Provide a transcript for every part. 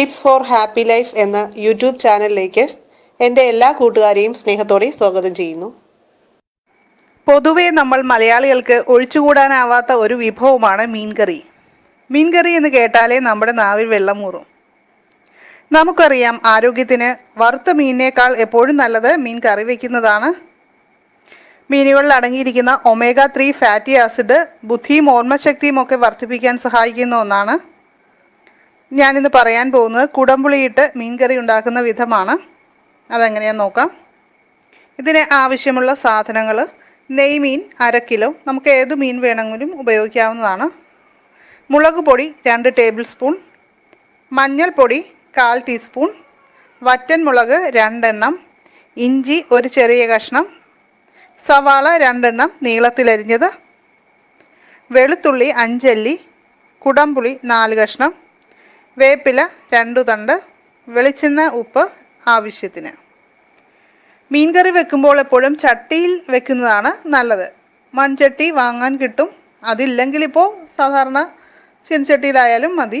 Tips for happy life എന്ന YouTube ചാനലിലേക്ക് എന്റെ എല്ലാ കൂട്ടുകാരെയും സ്നേഹത്തോടെ സ്വാഗതം ചെയ്യുന്നു. പൊതുവെ നമ്മൾ മലയാളികൾക്ക് ഒഴിച്ചുകൂടാനാവാത്ത ഒരു വിഭവമാണ് മീൻകറി. മീൻകറി എന്ന് കേട്ടാലേ നമ്മുടെ നാവിൽ വെള്ളമൂറും നമുക്കറിയാം ആരോഗ്യത്തിന് വറുത്ത മീനിനേക്കാൾ എപ്പോഴും നല്ലത് മീൻ കറി വയ്ക്കുന്നതാണ് മീനുകളിൽ അടങ്ങിയിരിക്കുന്ന ഒമേഗ ത്രീ ഫാറ്റി ആസിഡ് ബുദ്ധിയും ഓർമ്മശക്തിയും ഒക്കെ വർദ്ധിപ്പിക്കാൻ സഹായിക്കുന്ന ഒന്നാണ്. ഞാനിന്ന് പറയാൻ പോകുന്നത് കുടംപുളിയിട്ട് മീൻകറി ഉണ്ടാക്കുന്ന വിധമാണ്. അതെങ്ങനെയാണെന്ന് നോക്കാം. ഇതിന് ആവശ്യമുള്ള സാധനങ്ങൾ നെയ്മീൻ അര കിലോ നമുക്ക് ഏത് മീൻ വേണമെങ്കിലും ഉപയോഗിക്കാവുന്നതാണ്. മുളക് പൊടി രണ്ട് ടേബിൾ സ്പൂൺ മഞ്ഞൾപ്പൊടി കാൽ ടീസ്പൂൺ വറ്റൻ മുളക് രണ്ടെണ്ണം ഇഞ്ചി ഒരു ചെറിയ കഷ്ണം സവാള രണ്ടെണ്ണം നീളത്തിലരിഞ്ഞത് വെളുത്തുള്ളി അഞ്ചല്ലി കുടംപുളി നാല് കഷ്ണം വേപ്പില രണ്ടു തണ്ട് വെളിച്ചെണ്ണ ഉപ്പ് ആവശ്യത്തിന്. മീൻകറി വെക്കുമ്പോൾ എപ്പോഴും ചട്ടിയിൽ വെക്കുന്നതാണ് നല്ലത്. മൺചട്ടി വാങ്ങാൻ കിട്ടും. അതില്ലെങ്കിൽ ഇപ്പോൾ സാധാരണ ചിൻചട്ടിയിലായാലും മതി.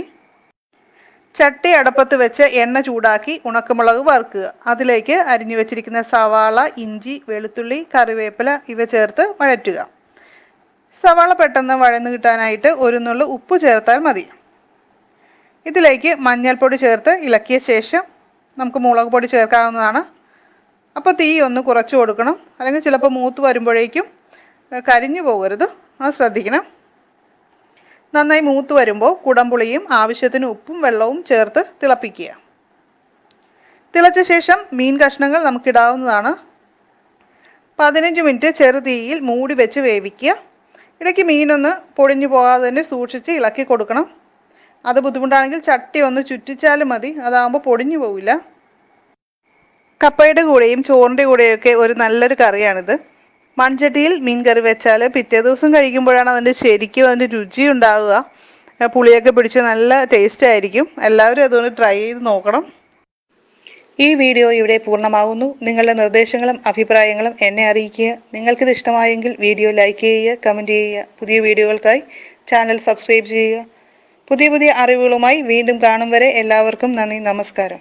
ചട്ടി അടപ്പത്ത് വെച്ച് എണ്ണ ചൂടാക്കി ഉണക്കമുളക് വറുക്കുക. അതിലേക്ക് അരിഞ്ഞു വെച്ചിരിക്കുന്ന സവാള ഇഞ്ചി വെളുത്തുള്ളി കറിവേപ്പില ഇവ ചേർത്ത് വഴറ്റുക. സവാള പെട്ടെന്ന് വഴന്നു കിട്ടാനായിട്ട് ഒരു നുള്ളു ഉപ്പ് ചേർത്താൽ മതി. ഇതിലേക്ക് മഞ്ഞൾപ്പൊടി ചേർത്ത് ഇളക്കിയ ശേഷം നമുക്ക് മുളക് പൊടി ചേർക്കാവുന്നതാണ്. അപ്പോൾ തീ ഒന്ന് കുറച്ച് കൊടുക്കണം. അല്ലെങ്കിൽ ചിലപ്പോൾ മൂത്ത് വരുമ്പോഴേക്കും കരിഞ്ഞു പോകരുത്. അത് ശ്രദ്ധിക്കണം. നന്നായി മൂത്ത് വരുമ്പോൾ കുടംപുളിയും ആവശ്യത്തിന് ഉപ്പും വെള്ളവും ചേർത്ത് തിളപ്പിക്കുക. തിളച്ച ശേഷം മീൻ കഷ്ണങ്ങൾ നമുക്കിടാവുന്നതാണ്. പതിനഞ്ച് മിനിറ്റ് ചെറു തീയിൽ മൂടി വെച്ച് വേവിക്കുക. ഇടയ്ക്ക് മീനൊന്ന് പൊടിഞ്ഞു പോകാതെ തന്നെ സൂക്ഷിച്ച് ഇളക്കി കൊടുക്കണം. അത് ബുദ്ധിമുട്ടാണെങ്കിൽ ചട്ടി ഒന്ന് ചുറ്റിച്ചാൽ മതി. അതാകുമ്പോൾ പൊടിഞ്ഞു പോവില്ല. കപ്പയുടെ കൂടെയും ചോറിന്റെ കൂടെയൊക്കെ ഒരു നല്ലൊരു കറിയാണിത്. മൺചട്ടിയിൽ മീൻ കറി വെച്ചാൽ പിറ്റേ ദിവസം കഴിക്കുമ്പോഴാണ് അതിന്റെ ശരിക്കും അതിന്റെ രുചി ഉണ്ടാവുക. പുളിയൊക്കെ പിടിച്ച് നല്ല ടേസ്റ്റ് ആയിരിക്കും. എല്ലാവരും അതുകൊണ്ട് ട്രൈ ചെയ്ത് നോക്കണം. ഈ വീഡിയോ ഇവിടെ പൂർണമാകുന്നു നിങ്ങളുടെ നിർദ്ദേശങ്ങളും അഭിപ്രായങ്ങളും എന്നെ അറിയിക്കുക. നിങ്ങൾക്കിത് ഇഷ്ടമായെങ്കിൽ വീഡിയോ ലൈക്ക് ചെയ്യുക കമന്റ് ചെയ്യുക. പുതിയ വീഡിയോകൾക്കായി ചാനൽ സബ്സ്ക്രൈബ് ചെയ്യുക. പുതിയ പുതിയ അറിവുകളുമായി വീണ്ടും കാണും വരെ എല്ലാവർക്കും നന്ദി നമസ്കാരം.